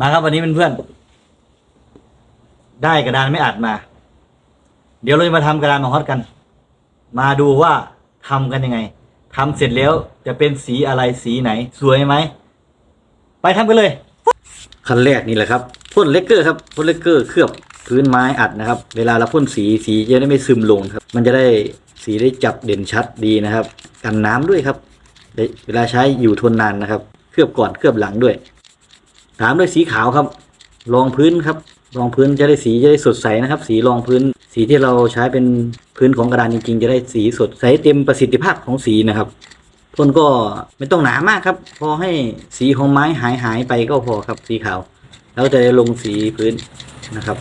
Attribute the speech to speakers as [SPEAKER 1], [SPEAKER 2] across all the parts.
[SPEAKER 1] มาครับวันนี้เพื่อนๆได้กระดานไม่อัดมา เดี๋ยวเราจะมาทำกระดานมาฮอตกัน มาดูว่าทำกันยังไงทำเสร็จแล้วจะเป็นสีอะไรสีไหน สวยไหมไปทำกันเลยขั้นแรกนี่แหละครับพ่นเลกเกอร์ครับพ่นเลกเกอร์เคลือบพื้นไม้อัดนะครับ เวลาเราพ่นสีสีจะได้ไม่ซึมลงครับ มันจะได้สีได้จับเด่นชัดดีนะครับ กันน้ำด้วยครับ เวลาใช้อยู่ทนนานนะครับ เคลือบก่อนเคลือบหลังด้วย ตามด้วยสีขาวครับรองพื้นครับรองพื้นจะได้สีจะได้สดใสนะครับ สีรองพื้น สีที่เราใช้เป็นพื้นของกระดานจริง ๆ จะได้สีสดใสเต็มประสิทธิภาพของสีนะครับพ่นก็ไม่ต้องหนามากครับ พอให้สีของไม้หายหายไปก็พอครับสีขาว แล้วจะได้ลงสีพื้นนะครับ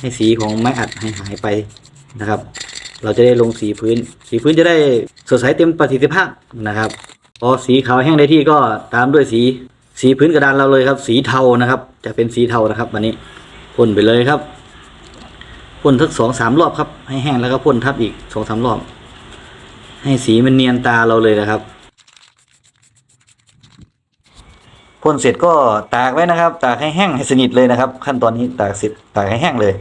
[SPEAKER 1] ให้สีของไม้อัดหายหายไปนะครับ เราจะได้ลงสีพื้น สีพื้นจะได้สดใสเต็มประสิทธิภาพนะครับ พอสีขาวแห้งได้ที่ก็ตามด้วยสี สีพื้นกระดานเราเลยครับ สีเทานะครับ จะเป็นสีเทานะครับวันนี้พ่นไปเลยครับพ่นทักสองสามรอบครับ ให้แห้งแล้วก็พ่นทับอีกสองสามรอบ ให้สีมันเนียนตาเราเลยนะครับพ่นเสร็จก็ตากไว้นะครับ ตากให้แห้งให้สนิทเลยนะครับ ขั้นตอนนี้ตากเสร็จตากให้แห้งเลย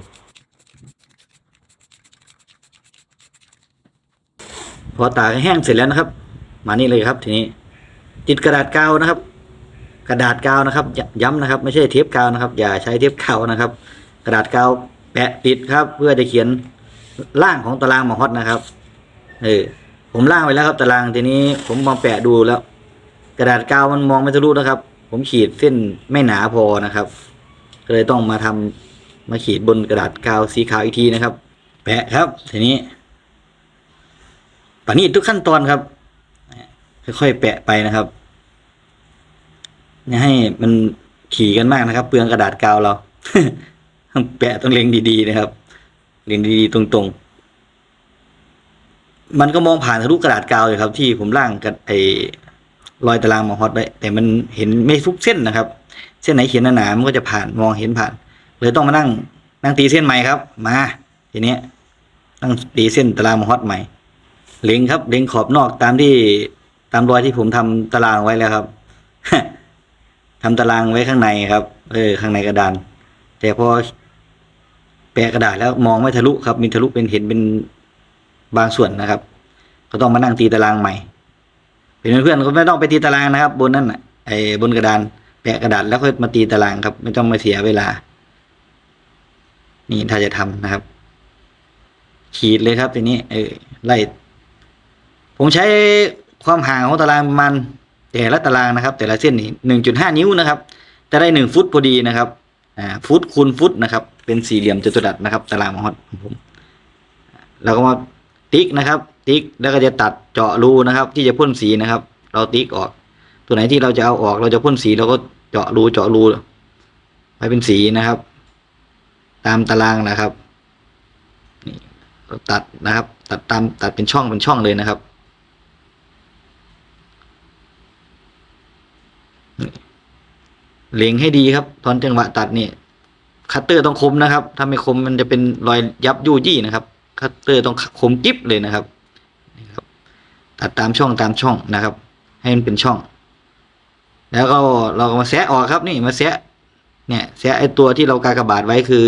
[SPEAKER 1] พอตากให้แห้งเสร็จแล้วนะครับ มานี่เลยครับทีนี้ ติดกระดาษกาวนะครับ กระดาษกาวนะครับยย้ำนะครับ ไม่ใช่เทปกาวนะครับ อย่าใช้เทปกาวนะครับ กระดาษกาวแปะติดครับ เพื่อจะเขียนร่างของตารางหมอฮอตนะครับ เออผมร่างไว้แล้วครับตารางทีนี้ผมมาแปะดูแล้ว กระดาษกาวมันมองไม่ทะลุนะครับ ผมขีดเส้นไม่หนาพอนะครับ ก็เลยต้องมาทำมาขีดบนกระดาษกาวสีขาวอีกทีนะครับ แปะครับ ทีนี้ปานี่ทุกขั้นตอนครับ ค่อยๆแปะไปนะครับอย่าให้มันขี่กันมากนะครับ เปลืองกระดาษกาวเราต้องแปะต้องเล็งดีๆนะครับ เล็งดีๆตรงๆ มันก็มองผ่านทะลุกระดาษกาวเลยครับ ที่ผมร่างกับไอ้รอยตารางมาฮอตไว้แต่มันเห็นไม่ทุกเส้นนะครับ เส้นไหนเขียนหนาๆมันก็จะผ่านมองเห็นผ่านเลยต้องมานั่งนั่งตีเส้นใหม่ครับ มาทีเนี้ยนั่งตีเส้นตารางมาฮอตใหม่ เล็งครับ เล็งขอบนอกตามที่ ตามรอยที่ผมทำตารางไว้แล้วครับทำตารางไว้ข้างในครับ เออ ข้างในกระดาน แต่พอแปะกระดาษแล้วมองไม่ทะลุครับ มีทะลุเป็นเห็นเป็นบางส่วนนะครับ ก็ต้องมานั่งตีตารางใหม่ เป็นเพื่อนๆก็ไม่ต้องไปตีตารางนะครับ บนนั่นน่ะไอ้บนกระดาน แปะกระดาษแล้วค่อยมาตีตารางครับ ไม่ต้องมาเสียเวลา นี่ถ้าจะทำนะครับ ขีดเลยครับทีนี้ เออไล่ผมใช้ ความห่างของตารางประมาณแต่ละตารางนะครับ แต่ละเส้นนี่หนึ่งจุดห้านิ้วนะครับ จะได้หนึ่งฟุตพอดีนะครับอ่าฟุตคูณฟุตนะครับ เป็นสี่เหลี่ยมจัตุรัสนะครับ ตารางของผมเราก็มาติ๊กนะครับ ติ๊กแล้วก็จะตัดเจาะรูนะครับ ที่จะพ่นสีนะครับ เราติ๊กออก ตัวไหนที่เราจะเอาออกเราจะพ่นสีเราก็เจาะรูเจาะรูไปเป็นสีนะครับ ตามตารางนะครับนี่ตัดนะครับ ตัดตามตัดเป็นช่องเป็นช่องเลยนะครับ เล็งให้ดีครับ ตอนจังหวะตัดนี่คัตเตอร์ต้องคมนะครับ ถ้าไม่คมมันจะเป็นรอยยับยู่ยี่นะครับ คัตเตอร์ต้องคมกิ๊บเลยนะครับนี่ครับ ตัดตามช่องตามช่องนะครับ ให้มันเป็นช่อง แล้วก็เราก็มาแซะออกครับนี่มาแซะเนี่ยแซะไอตัวที่เรากากระบาทไว้คือ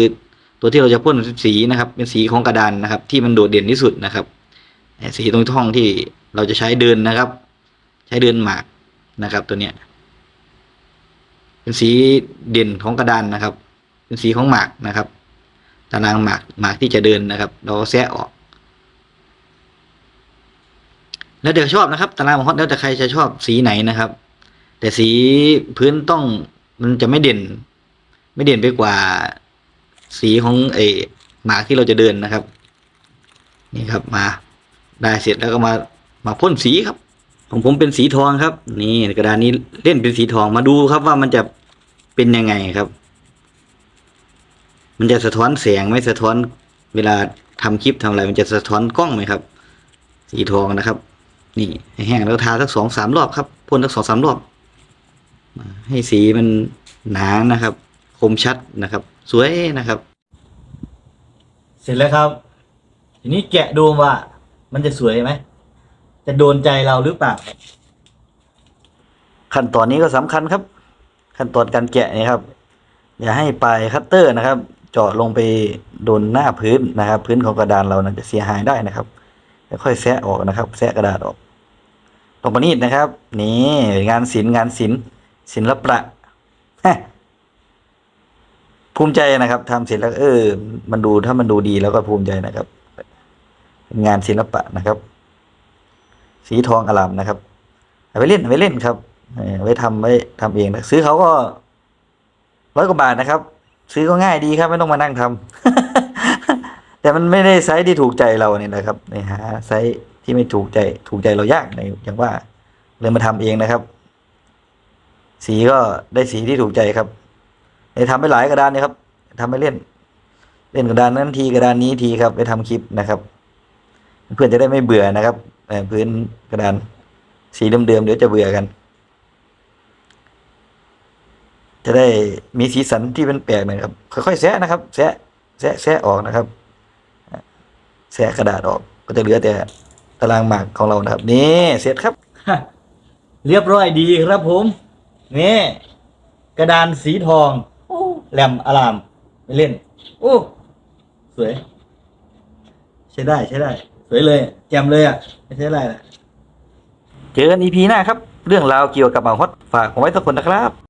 [SPEAKER 1] ตัวที่เราจะพ่นสีนะครับ เป็นสีของกระดานนะครับ ที่มันโดดเด่นที่สุดนะครับสีตรงช่องที่เราจะใช้เดินนะครับ ใช้เดินหมากนะครับตัวเนี้ย เป็นสีเด่นของกระดานนะครับ เป็นสีของหมากนะครับ ตารางหมากหมากที่จะเดินนะครับ เราก็แซะออก แล้วเดี๋ยวชอบนะครับ ตารางของฮอตแล้วแต่ใครจะชอบสีไหนนะครับ แต่สีพื้นต้องมันจะไม่เด่น ไม่เด่นไปกว่า สีของไอหมากที่เราจะเดินนะครับ นี่ครับมาได้เสร็จแล้วก็มามาพ่นสีครับ ของผมเป็นสีทองครับ นี่กระดานนี้เล่นเป็นสีทองมาดูครับว่ามันจะเป็นยังไงครับ มันจะสะท้อนแสงไหม่สะท้อนเวลาทำคลิปทำอะไร มันจะสะท้อนกล้องไหมครับ สีทองนะครับ นี่แห้งแล้วทาสักสองสามรอบครับพ่นสักสองสามรอบให้สีมันหนานะครับ คมชัดนะครับ สวยนะครับ เสร็จแล้วครับ ทีนี้แกะดูว่ามันจะสวยไหม จะโดนใจเราหรือเปล่า ขั้นตอนนี้ก็สำคัญครับ ขั้นตอนการแกะนี่ครับ อย่าให้ปลายคัตเตอร์นะครับ เจาะลงไปโดนหน้าพื้นนะครับ พื้นของกระดานเรานะจะเสียหายได้นะครับค่อยๆแซะออกนะครับ แซะกระดาษออกลงประณีตนะครับ นี่งานศิลป์งานศิลป์ศิลปะภูมิใจนะครับทำเสร็จแล้วเออ มันดูถ้ามันดูดีแล้วก็ภูมิใจนะครับ งานศิลปะนะครับ สีทองอลามนะครับเอาไปเล่นเอาไปเล่นครับเออไว้ทำไว้ทำเองนะซื้อเขาก็ร้อยกว่าบาทนะครับ ซื้อก็ง่ายดีครับ ไม่ต้องมานั่งทำแต่มันไม่ได้ไซส์ที่ถูกใจเราเนี่ยนะครับในหาไซส์ที่ไม่ถูกใจถูกใจเรายากในอย่างว่าเลยมาทำเองนะครับ สีก็ได้สีที่ถูกใจครับได้ทำไปหลายกระดานเนี่ยครับทำไปเล่น เล่นกระดานนั้นทีกระดานนี้ทีครับ ไปทำคลิปนะครับ เพื่อนจะได้ไม่เบื่อนะครับ เอ่อพื้นกระดานสีเดิมๆเดี๋ยวจะเบื่อกัน จะได้มีสีสันที่เป็นแปลกหน่อยครับ ค่อยๆแซะนะครับแซะแซะแซะออกนะครับแซะกระดาษออกก็จะเหลือแต่ตารางหมากของเรานะครับ นี่เสร็จครับ เรียบร้อยดีครับผมนี่กระดานสีทองโอ้แหลมอลามไปเล่น โอ้ สวย ใช้ได้ใช้ได้ สวยเลยแจ่มเลยอะ ไม่ใช่อะไรนะ เจอกันอีพีหน้าครับ เรื่องราวเกี่ยวกับหมาฮอตฝากผมไว้สักคนนะครับ